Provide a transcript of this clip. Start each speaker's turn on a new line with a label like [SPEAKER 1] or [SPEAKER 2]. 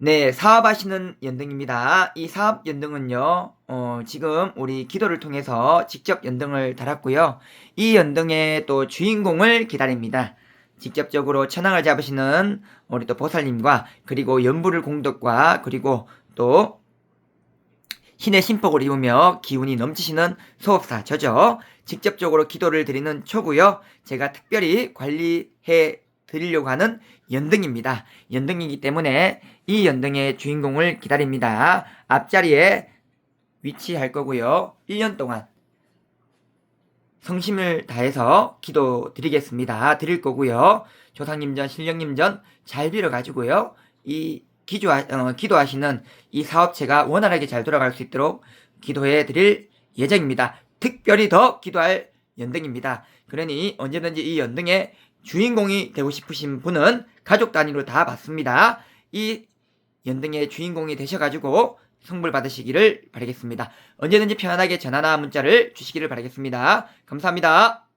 [SPEAKER 1] 네, 사업하시는 연등입니다. 이 사업 연등은요, 어, 지금 우리 기도를 통해서 직접 연등을 달았고요. 이 연등의 또 주인공을 기다립니다. 직접적으로 천왕을 잡으시는 우리 또 보살님과 그리고 연부를 공덕과 그리고 또 신의 신복을 입으며 기운이 넘치시는 소업사 저죠. 직접적으로 기도를 드리는 초고요. 제가 특별히 관리해 드리려고 하는 연등입니다. 연등이기 때문에 이 연등의 주인공을 기다립니다. 앞자리에 위치할 거고요. 1년 동안 성심을 다해서 기도 드리겠습니다. 드릴 거고요. 조상님전, 신령님전 잘 빌어가지고요. 이 기조, 어, 기도하시는 이 사업체가 원활하게 잘 돌아갈 수 있도록 기도해 드릴 예정입니다. 특별히 더 기도할 연등입니다. 그러니 언제든지 이 연등의 주인공이 되고 싶으신 분은 가족 단위로 다 받습니다. 이 연등의 주인공이 되셔가지고 성불 받으시기를 바라겠습니다. 언제든지 편안하게 전화나 문자를 주시기를 바라겠습니다. 감사합니다.